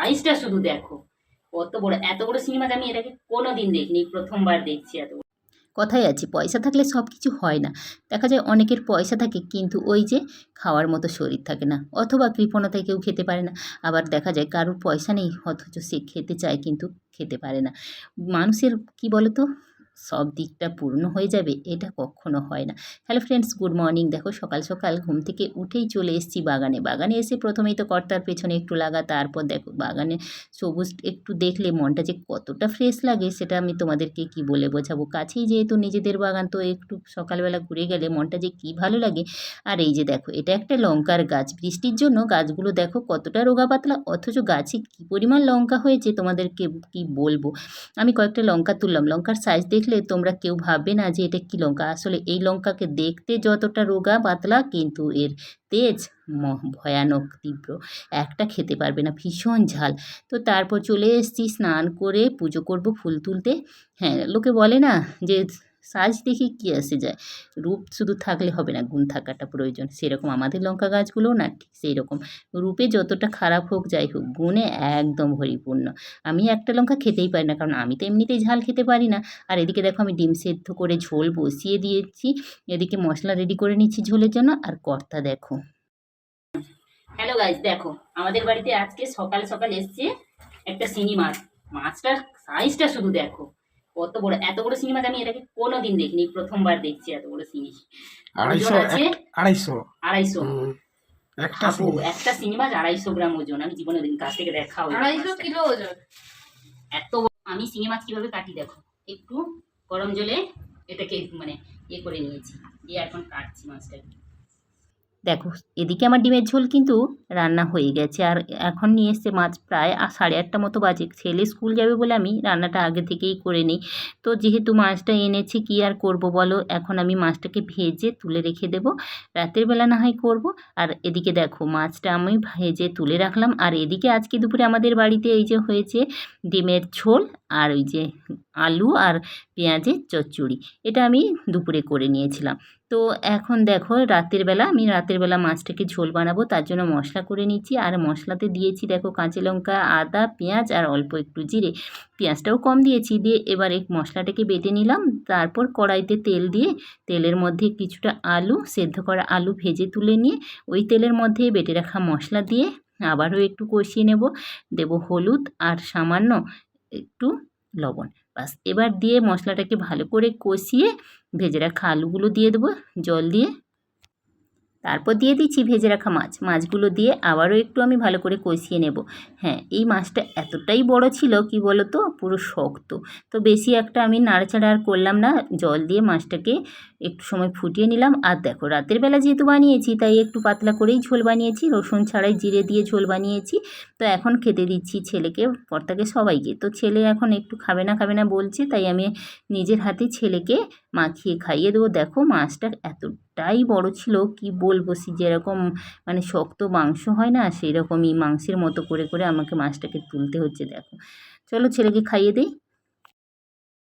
সাইজটা শুধু দেখো। কত বড়, এত বড় সিনেমা আমি এটাকে কোনো দিন দেখিনি, প্রথমবার দেখছি এত কথাই আছে, পয়সা থাকলে সব কিছু হয় না। দেখা যায় অনেকের পয়সা থাকে, কিন্তু ওই যে খাওয়ার মতো শরীর থাকে না, অথবা কৃপণতায় কেউ খেতে পারে না। আবার দেখা যায় কারোর পয়সা নেই, অথচ সে খেতে চায়, কিন্তু খেতে পারে না। মানুষের, কি বলতো? সব দিকটা পূর্ণ হয়ে যাবে, এটা কখনো হয় না। হ্যালো ফ্রেন্ডস গুড মর্নিং দেখো সকাল সকাল ঘুম থেকে উঠেই চলে এসেছি বাগানে। বাগানে এসে প্রথমেই তো কর্তার পেছনে একটু লাগা, তারপর দেখো বাগানে সবুজ একটু দেখলে মনটা যে কতটা ফ্রেশ লাগে, সেটা আমি তোমাদেরকে কি বলে বোঝাবো। কাছেই যেহেতু নিজেদের বাগান, তো একটু সকালবেলা ঘুরে গেলে মনটা যে কী ভালো লাগে। আর এই যে দেখো, এটা একটা লঙ্কার গাছ। বৃষ্টির জন্য গাছগুলো দেখো কতটা রোগা পাতলা অথচ গাছে কী পরিমাণ লঙ্কা হয়েছে তোমাদেরকে কি বলব? আমি কয়েকটা লঙ্কা তুললাম। লঙ্কার সাইজ দেখলে তোমরা কেউ ভাববে না যে এটা কী লঙ্কা। আসলে এই লঙ্কাকে দেখতে যতটা রোগা পাতলা, কিন্তু এর তেজ ভয়ানক, তীব্র। একটা খেতে পারবে না, ভীষণ ঝাল। তো তারপর চলে এসছি, স্নান করে পুজো করব ফুল তুলতে। হ্যাঁ লোকে বলে না যে সাজ দেখে কী আসে যায়? রূপ শুধু থাকলে হবে না, গুণ থাকাটা প্রয়োজন। সেরকম আমাদের লঙ্কা গাছগুলোও না ঠিক সেই রকম রূপে যতটা খারাপ হোক, যাই হোক, গুণে একদম পরিপূর্ণ আমি একটা লঙ্কা খেতেই পারি না, কারণ আমি তো এমনিতেই ঝাল খেতে পারি না। আর এদিকে দেখো, আমি ডিম সেদ্ধ করে ঝোল বসিয়ে দিয়েছি। এদিকে মশলা রেডি করে নিচ্ছি ঝোলের জন্য। আর কর্তা দেখো। হ্যালো গাইজ দেখো, আমাদের বাড়িতে আজকে সকাল সকাল এসছে একটা শিঙি মাছ মাছটার সাইজটা শুধু দেখো। কত বড় এত বড় সিনেমা আমি এটাকে কোনো দিন দেখিনি প্রথমবার দেখছি এত বড় শিঙি আড়াইশো আড়াইশো। আড়াইশো। একটা একটা মাছ আড়াইশো গ্রাম ওজন আমি জীবনে দিন কাছ থেকে দেখা আড়াইশো কিলো ওজন। এত আমি শিঙি মাছ কীভাবে কাটি দেখো। একটু গরম জলে এটাকে মানে ইয়ে করে নিয়েছি দিয়ে এখন কাটছি মাছটাকে। দেখো, এদিকে আমার ডিমের ঝোল কিন্তু রান্না হয়ে গেছে। আর এখন নিয়ে এসছে মাছ প্রায় সাড়ে আটটা মতো বাজে। ছেলে স্কুল যাবে বলে আমি রান্নাটা আগে থেকেই করে নিই। তো যেহেতু মাছটা এনেছি, কি আর করব বলো? এখন আমি মাছটাকে ভেজে তুলে রেখে দেব। রাতের বেলা না হয় করব। আর এদিকে দেখো, মাছটা আমি ভেজে তুলে রাখলাম। আর এদিকে আজকে দুপুরে আমাদের বাড়িতে এই যে হয়েছে ডিমের ঝোল। আর ওই যে আলু আর পেঁয়াজের চচ্চড়ি। এটা আমি দুপুরে করে নিয়েছিলাম। তো এখন দেখো রাতের বেলা, আমি রাতের বেলা মাছটাকে ঝোল বানাবো, তার জন্য মশলা করে নিচ্ছি আর মশলাতে দিয়েছি দেখো কাঁচা লঙ্কা, আদা, পেঁয়াজ আর অল্প একটু জিরে। পেঁয়াজটাও কম দিয়েছি, দিয়ে এবার এই মশলাটাকে বেটে নিলাম। তারপর কড়াইতে তেল দিয়ে, তেলের মধ্যে কিছুটা আলু, সেদ্ধ করা আলু ভেজে তুলে নিয়ে, ওই তেলের মধ্যে বেটে রাখা মশলা দিয়ে আবারও একটু কষিয়ে নেব। দেব হলুদ আর সামান্য একটু লবণ। বাস এবার দিয়ে মশলাটাকে ভালো করে কষিয়ে ভেজে রাখা আলুগুলো দিয়ে দেবো, জল দিয়ে। তারপর দিয়ে দিচ্ছি ভেজে রাখা মাছ। মাছগুলো দিয়ে আবারও একটু আমি ভালো করে কষিয়ে নেব। হ্যাঁ এই মাছটা এতটাই বড় ছিল, কি বলো তো? পুরো শক্ত। তো বেশি একটা আমি নাড়াচাড়া আর করলাম না, জল দিয়ে মাছটাকে একটু সময় ফুটিয়ে নিলাম। আর দেখো, রাতের বেলা যেহেতু বানিয়েছি, তাই একটু পাতলা করেই ঝোল বানিয়েছি। রসুন ছাড়াই জিরে দিয়ে ঝোল বানিয়েছি। তো এখন খেতে দিচ্ছি ছেলেকে কর্তাকে সবাইকে। তো ছেলে এখন একটু খাবে না খাবে না বলছে, তাই আমি নিজের হাতে ছেলেকে মাখিয়ে খাইয়ে দেবো। দেখো, মাছটা এতটাই বড় ছিল, কি বলব, সে যেরকম মানে শক্ত মাংস হয় না সেই রকমই মাংসের মতো করে করে আমাকে মাছটাকে তুলতে হচ্ছে, দেখো। চলো ছেলেকে খাইয়ে দিই।